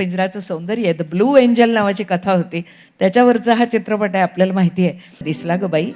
पिंजराचं सौंदर्य the blue angel नावाची कथा होती. त्याच्यावरचा हा चित्रपट आहे आपल्याला माहिती आहे. दिसला ग बाई.